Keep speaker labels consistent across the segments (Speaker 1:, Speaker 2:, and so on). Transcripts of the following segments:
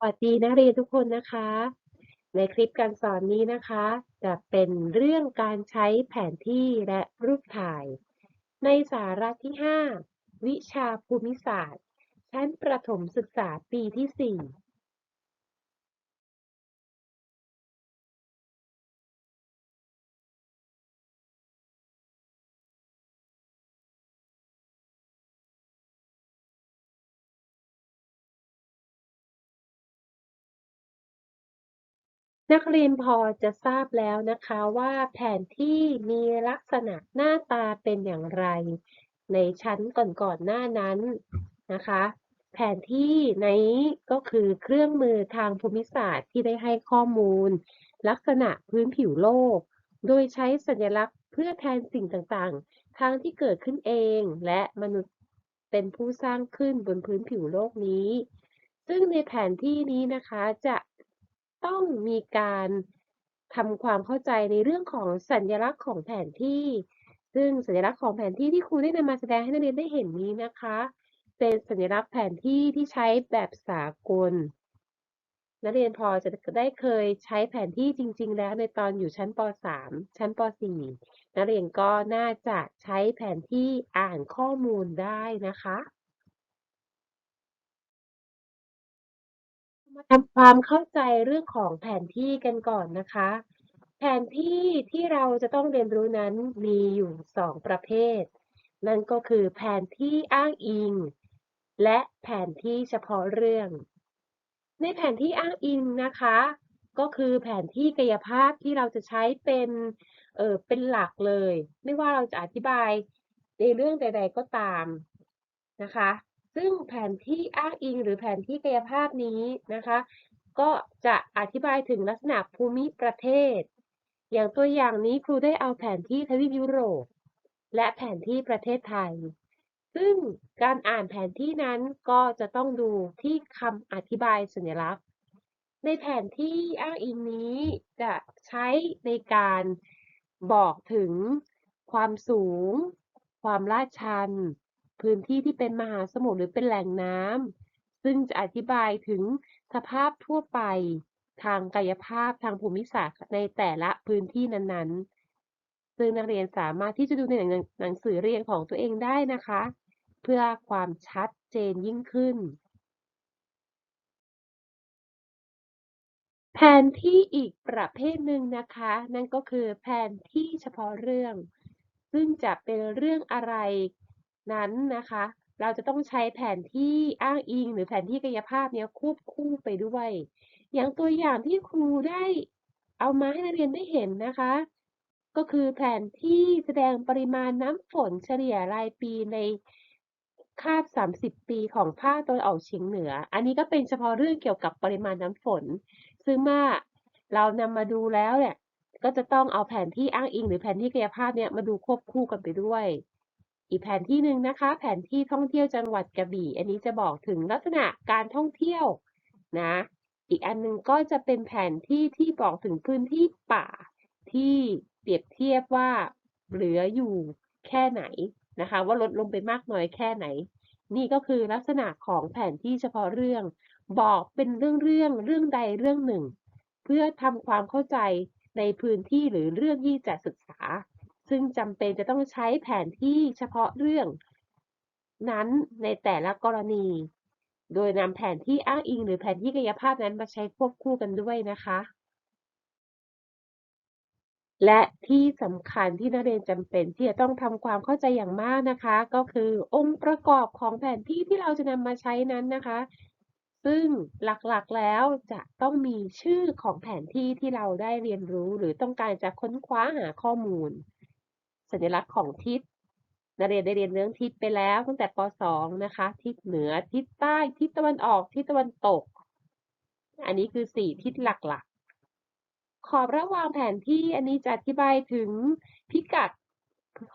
Speaker 1: สวัสดีนักเรียนทุกคนนะคะ ในคลิปการสอนนี้นะคะ จะเป็นเรื่องการใช้แผนที่และรูปถ่าย ในสาระที่ 5 วิชาภูมิศาสตร์ ชั้นประถมศึกษาปีที่ 4 นักเรียนพอจะทราบแล้วนะคะว่าแผนที่มีลักษณะหน้าตาเป็นอย่างไร ในชั้นก่อนๆหน้านั้นนะคะ แผนที่ในก็คือเครื่องมือทางภูมิศาสตร์ที่ได้ให้ข้อมูล ลักษณะพื้นผิวโลก โดยใช้สัญลักษณ์เพื่อแทนสิ่งต่างๆ ทั้งที่เกิดขึ้นเองและมนุษย์เป็นผู้สร้างขึ้นบนพื้นผิวโลกนี้ ซึ่งในแผนที่นี้นะคะจะ ต้องมีการทำความเข้าใจในเรื่องของสัญลักษณ์ของแผนที่ ซึ่งสัญลักษณ์ของแผนที่ที่ครูได้นำมาแสดงให้นักเรียนได้เห็นนี้นะคะ เป็นสัญลักษณ์แผนที่ที่ใช้แบบสากล นักเรียนพอจะได้เคยใช้แผนที่จริง ๆ แล้วในตอนอยู่ชั้นป .3 ชั้นป .4 นักเรียนก็น่าจะใช้แผนที่อ่านข้อมูลได้นะคะ มาทำความเข้าใจเรื่องของแผนที่กันก่อนนะคะ แผนที่ที่เราจะต้องเรียนรู้นั้นมีอยู่สองประเภท นั่นก็คือแผนที่อ้างอิง และแผนที่เฉพาะเรื่อง ในแผนที่อ้างอิงนะคะ ก็คือแผนที่กายภาพที่เราจะใช้เป็นเออเป็นหลักเลย ไม่ว่าเราจะอธิบายในเรื่องใด ๆ ก็ตามนะคะ ซึ่งแผนที่อ้างอิงหรือแผนที่กายภาพนี้นะคะ ก็จะอธิบายถึงลักษณะภูมิประเทศ อย่างตัวอย่างนี้ครูได้เอาแผนที่ทวีปยุโรป และแผนที่ประเทศไทย ซึ่งการอ่านแผนที่นั้นก็จะต้องดูที่คำอธิบายสัญลักษณ์ ในแผนที่อ้างอิงนี้จะใช้ในการบอกถึงความสูง ความลาดชัน พื้นที่ที่เป็นมหาสมุทรหรือเป็นแหล่งน้ำซึ่งจะอธิบายถึงสภาพทั่วไปทางกายภาพทางภูมิศาสตร์ในแต่ละพื้นที่นั้นๆ ซึ่งนักเรียนสามารถที่จะดูในหนังสือเรียนของตัวเองได้นะคะ เพื่อความชัดเจนยิ่งขึ้น แผนที่อีกประเภทหนึ่งนะคะ นั่นก็คือแผนที่เฉพาะเรื่อง ซึ่งจะเป็นเรื่องอะไร นั้นนะคะ เราจะต้องใช้แผนที่อ้างอิง หรือแผนที่กายภาพเนี้ยควบคู่ไปด้วย อย่างตัวอย่างที่ครูได้เอามาให้นักเรียนได้เห็นนะคะ ก็คือแผนที่แสดงปริมาณน้ำฝนเฉลี่ยรายปีในคาบ 30 ปีของภาคตะวันออกเฉียงเหนือ อันนี้ก็เป็นเฉพาะเรื่องเกี่ยวกับปริมาณน้ำฝน ซึ่งเมื่อเรานำมาดูแล้วเนี่ย ก็จะต้องเอาแผนที่อ้างอิง หรือแผนที่กายภาพเนี่ยมาดูควบคู่กันไปด้วย อีกแผนที่หนึ่งนะคะ แผนที่ท่องเที่ยวจังหวัดกระบี่ อันนี้จะบอกถึงลักษณะการท่องเที่ยวนะ อีกอันนึงก็จะเป็นแผนที่ที่บอกถึงพื้นที่ป่า ที่เปรียบเทียบว่าเหลืออยู่แค่ไหนนะคะ ว่าลดลงไปมากน้อยแค่ไหน นี่ก็คือลักษณะของแผนที่เฉพาะเรื่อง บอกเป็นเรื่องเรื่องเรื่องใดเรื่องหนึ่ง เพื่อทำความเข้าใจในพื้นที่หรือเรื่องที่จะศึกษา ซึ่งจำเป็นจะต้องใช้แผนที่เฉพาะเรื่อง นั้นในแต่ละกรณี โดยนำแผนที่อ้างอิง หรือแผนที่กายภาพนั้นมาใช้ควบคู่กันด้วยนะคะ และที่สำคัญที่นักเรียนจำเป็นที่จะต้องทำความเข้าใจอย่างมากนะคะ ก็คือองค์ประกอบของแผนที่ที่เราจะนำมาใช้นั้นนะคะ ซึ่งหลักๆแล้วจะต้องมีชื่อของแผนที่ที่เราได้เรียนรู้ หรือต้องการจะค้นคว้าหาข้อมูล สัญลักษณ์ของทิศนักเรียนได้เรียนเรื่องทิศไปแล้วตั้งแต่ป .2 นะคะ ทิศเหนือทิศใต้ทิศตะวันออกทิศตะวันตก อันนี้คือ 4 ทิศหลักๆ ขอบระหว่างแผนที่อันนี้จะอธิบายถึงพิกัด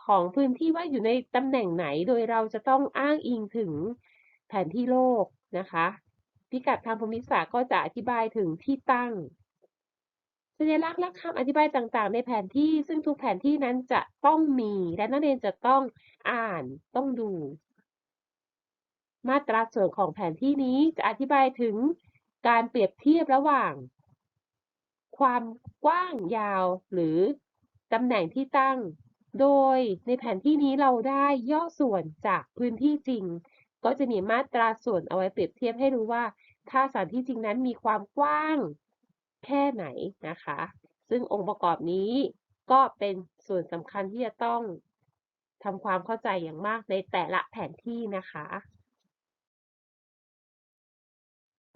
Speaker 1: ของพื้นที่ว่าอยู่ในตำแหน่งไหนโดยเราจะต้องอ้างอิงถึงแผนที่โลกนะคะ พิกัดทางภูมิศาสตร์ก็จะอธิบายถึงที่ตั้ง สัญลักษณ์และคำอธิบายต่างๆ ในแผนที่ซึ่งทุกแผนที่นั้นจะต้องมี และนักเรียนจะต้องอ่านต้องดู มาตราส่วนของแผนที่นี้จะอธิบายถึงการเปรียบเทียบระหว่าง ความกว้างยาวหรือตำแหน่งที่ตั้ง โดยในแผนที่นี้เราได้ย่อส่วนจากพื้นที่จริง ก็จะมีมาตราส่วนเอาไว้เปรียบเทียบให้รู้ว่า ถ้าสถานที่จริงนั้นมีความกว้าง แค่ไหนนะคะ ซึ่งองค์ประกอบนี้ก็เป็นส่วนสำคัญที่จะต้องทำความเข้าใจอย่างมากในแต่ละแผนที่นะคะ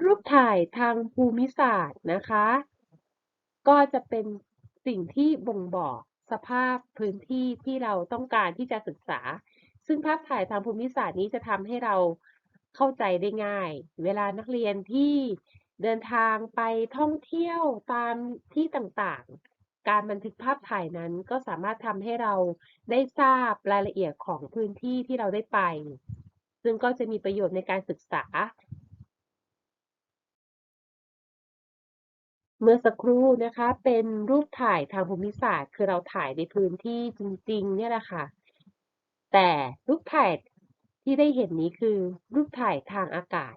Speaker 1: รูปถ่ายทางภูมิศาสตร์นะคะ ก็จะเป็นสิ่งที่บ่งบอกสภาพพื้นที่ที่เราต้องการที่จะศึกษา ซึ่งภาพถ่ายทางภูมิศาสตร์นี้จะทำให้เราเข้าใจได้ง่าย เวลานักเรียนที่ เดินทางไปท่องเที่ยวตามที่ต่างๆ การบันทึกภาพถ่ายนั้นก็สามารถทำให้เราได้ทราบรายละเอียดของพื้นที่ที่เราได้ไป ซึ่งก็จะมีประโยชน์ในการศึกษา เมื่อสักครู่นะคะ เป็นรูปถ่ายทางภูมิศาสตร์ คือเราถ่ายในพื้นที่จริงๆ เนี่ยแหละค่ะ แต่รูปถ่ายที่ได้เห็นนี้คือรูปถ่ายทางอากาศ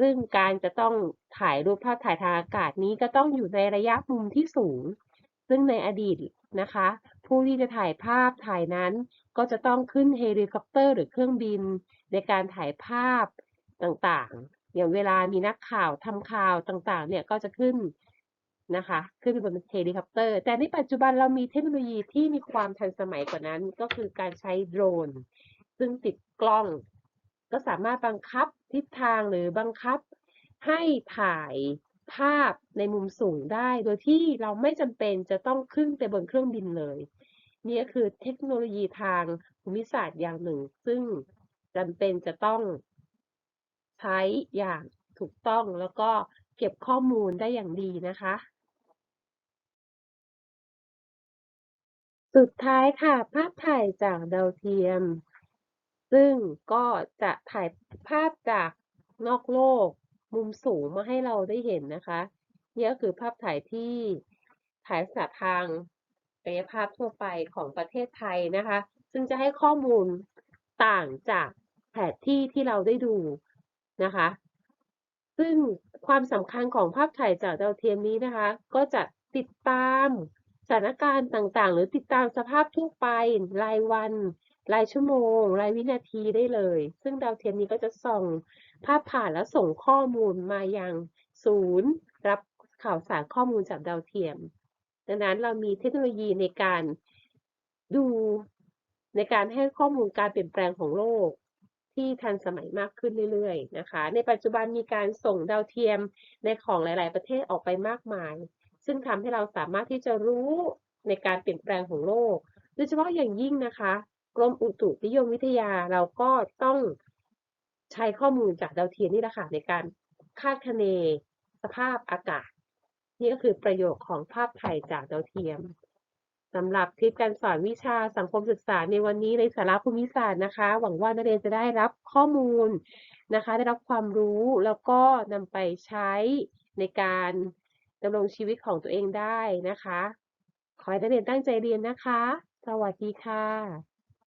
Speaker 1: ซึ่งการจะต้องถ่ายรูปภาพถ่ายทางอากาศนี้ก็ต้องอยู่ในระยะมุมที่สูง ซึ่งในอดีตนะคะ ผู้ที่จะถ่ายภาพถ่ายนั้น ก็จะต้องขึ้นเฮลิคอปเตอร์หรือเครื่องบิน ในการถ่ายภาพต่างๆ อย่างเวลามีนักข่าวทำข่าวต่างๆ เนี่ยก็จะขึ้นนะคะ ขึ้นไปบนเฮลิคอปเตอร์ แต่ในปัจจุบันเรามีเทคโนโลยีที่มีความทันสมัยกว่านั้น ก็คือการใช้โดรน ซึ่งติดกล้อง ก็สามารถบังคับทิศทางหรือบังคับให้ถ่ายภาพในมุมสูงได้ โดยที่เราไม่จำเป็นจะต้องขึ้นไปบนเครื่องบินเลย นี่ก็คือเทคโนโลยีทางภูมิศาสตร์อย่างหนึ่ง ซึ่งจำเป็นจะต้องใช้อย่างถูกต้องแล้วก็เก็บข้อมูลได้อย่างดีนะคะ สุดท้ายค่ะ ภาพถ่ายจากดาวเทียม ซึ่งก็จะถ่ายภาพจากนอกโลกมุมสูงมาให้เราได้เห็นนะคะนี่ก็คือภาพถ่ายที่ถ่ายลัทางกายภาพทั่วไปของประเทศไทยนะคะ ซึ่งจะให้ข้อมูลต่างจากแผนที่ที่เราได้ดูนะคะ ซึ่งความสำคัญของภาพถ่ายจากดาวเทียมนี้นะคะ ก็จะติดตามสถานการณ์ต่างๆ หรือติดตามสภาพทั่วไปรายวัน รายชั่วโมง รายวินาทีได้เลย ซึ่งดาวเทียมนี้ก็จะส่องภาพผ่านแล้วส่งข้อมูลมายังศูนย์ รับข่าวสารข้อมูลจากดาวเทียม ดังนั้นเรามีเทคโนโลยีในการดูในการให้ข้อมูลการเปลี่ยนแปลงของโลกที่ทันสมัยมากขึ้นเรื่อยๆนะคะ ในปัจจุบันมีการส่งดาวเทียมในของหลาย ๆ ประเทศออกไปมากมาย ซึ่งทำให้เราสามารถที่จะรู้ในการเปลี่ยนแปลงของโลก โดยเฉพาะอย่างยิ่งนะคะ กรมอุตุนิยมวิทยาเราก็ต้องใช้ข้อมูลจากดาวเทียมนี่แหละค่ะในการคาดคะเนสภาพอากาศ นี่ก็คือประโยชน์ของภาพถ่ายจากดาวเทียมสำหรับคลิปการสอนวิชาสังคมศึกษาในวันนี้ในสาระภูมิศาสตร์นะคะ หวังว่านักเรียนจะได้รับข้อมูลนะคะ ได้รับความรู้แล้วก็นำไปใช้ในการดำรงชีวิตของตัวเองได้นะคะ ขอให้นักเรียนตั้งใจเรียนนะคะ สวัสดีค่ะ